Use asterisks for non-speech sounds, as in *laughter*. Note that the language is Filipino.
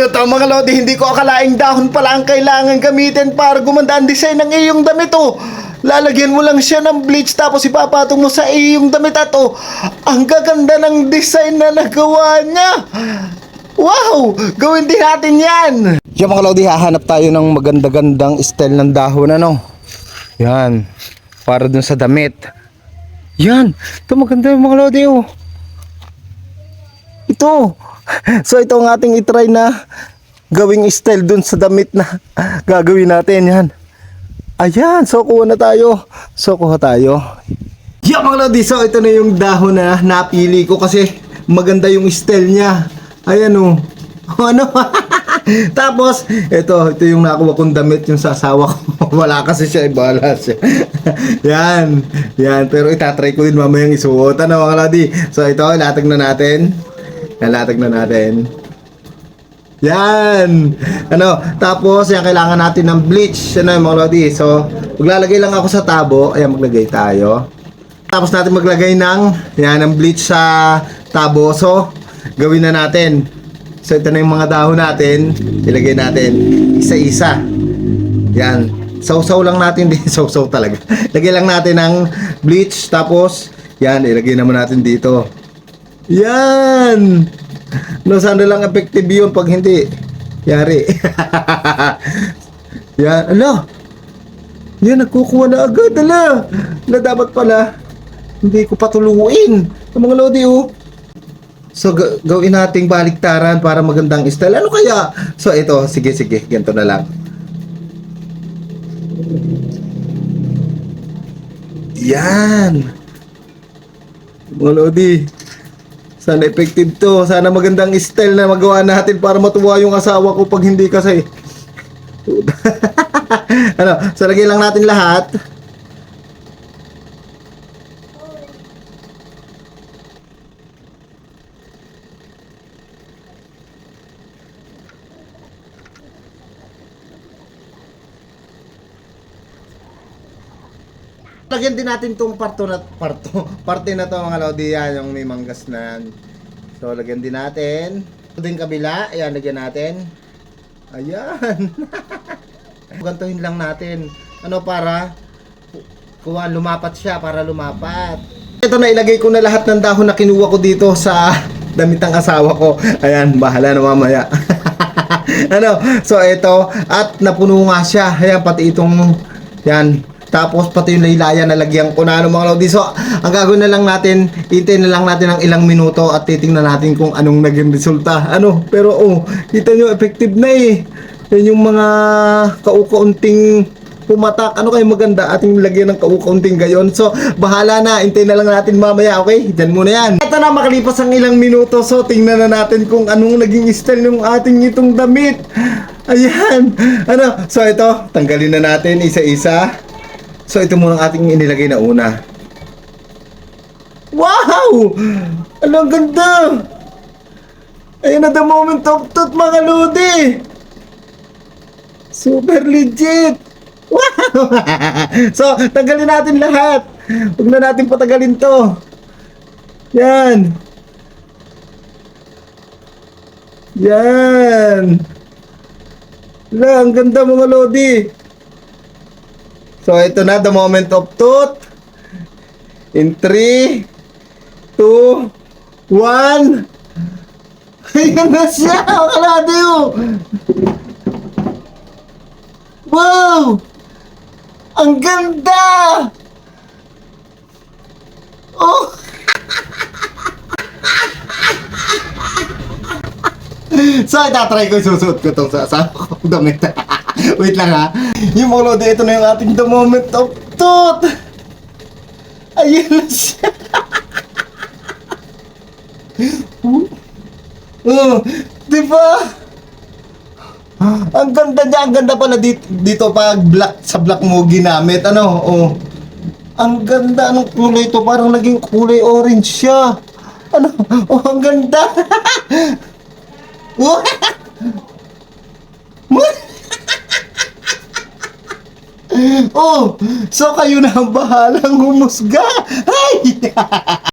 nyo to mga lodi, hindi ko akalaing dahon pala ang kailangan gamitin para gumanda ang design ng iyong damit oh. Lalagyan mo lang siya ng bleach tapos ipapatong mo sa iyong damit at oh, ang gaganda ng design na nagawa niya. Wow! Gawin din natin yan! Yung mga lodi, hahanap tayo ng maganda-gandang style ng dahon ano. Yan. Para dun sa damit. Yan. Ito maganda yung mga lodi oh. Ito. So ito ang ating itry na gawing style dun sa damit na gagawin natin. Yan. Ayan. So kuha na tayo. So kuha tayo. Yeah mga lodi. So ito na yung dahon na napili ko kasi maganda yung style niya. Ayan oh. *laughs* Ano? *laughs* Tapos, ito, ito yung nakuha kong damit yung sa ko. *laughs* Wala kasi siya, ibala siya. yan, yan. Pero itatry ko din mamayang isuot. Ano mga lodi? So ito, ilatag na natin. Nalatag na natin. Yan! Ano, tapos yan kailangan natin ng bleach. Ano yung mga lodi? So, maglalagay lang ako sa tabo. Ayan, maglagay tayo. Tapos natin maglagay ng, yan, ng bleach sa tabo. So, gawin na natin. So, ito na yung mga dahon natin. Ilagay natin isa-isa. Yan. Sausaw lang natin din. *laughs* Sausaw talaga. Lagay lang natin ng bleach. Tapos, yan, ilagay naman natin dito. Yan! No, sana lang effective yun pag hindi. Yari. *laughs* yan. Ala! Yan, nagkukuha na agad. Ala! Na dapat pala, hindi ko patuluin. Ang mga lodi, oh. So, ga- gawin nating baliktaran para magandang style. Ano kaya? So, ito. Sige, sige. Ganito na lang. Yan. Mga lodi. Sana effective to. Sana magandang style na magawa natin para matuwa yung asawa ko pag hindi kasi. *laughs* ano, so lagay lang natin lahat. Lagyan din natin tong parto na parto, *laughs* parte na to mga lodi yung may manggas na. So lagyan din natin. Ito din kabila, ayan lagyan natin. Ayan. *laughs* Gantuhin lang natin. Ano para kuha lumapat siya para lumapat. Ito na ilagay ko na lahat ng dahon na kinuha ko dito sa *laughs* damit ng asawa ko. Ayan, bahala na mamaya. ano, so ito at napuno nga siya. Ayan, pati itong yan. Tapos pati yung laylayan na lagyan ko na ano mga lodi. So, ang gagawin na lang natin, hintayin na lang natin ng ilang minuto at titingnan natin kung anong naging resulta. Ano, pero oh, kita nyo, effective na eh. Yan yung mga kaukaunting pumatak. Ano kayo maganda ating lagyan ng kaukaunting gayon. So, bahala na. Hintayin na lang natin mamaya, okay? Diyan muna yan. Ito na, makalipas ang ilang minuto. So, tingnan na natin kung anong naging style ng ating itong damit. Ayan. Ano? So, ito, tanggalin na natin isa-isa. So, ito muna ang ating inilagay na una. Wow! Ano ang ganda! Ayun na the moment of truth, mga lodi! Super legit! Wow! *laughs* so, tanggalin natin lahat. Huwag na natin patagalin to. Yan. Yan. La, ang ganda mga lodi. So, ito na, the moment of truth. In 3, 2, 1. Ayan na siya, lodi. oh. Wow! Ang ganda! Oh! *laughs* so, itatry ko susuot ko itong sa asawa *laughs* kong damit. *laughs* Wait lang ha. Yung mga lodi, ito na yung ating the moment of truth. Ayun na siya. *laughs* oh, di ba? Ang ganda niya, ang ganda pala dito, dito pag black sa black mo ginamit. Ano? Oh. Ang ganda ng kulay ito, parang naging kulay orange siya. Ano? Oh, ang ganda. *laughs* oh. so kayo na ang bahalang humusga. Ay! *laughs*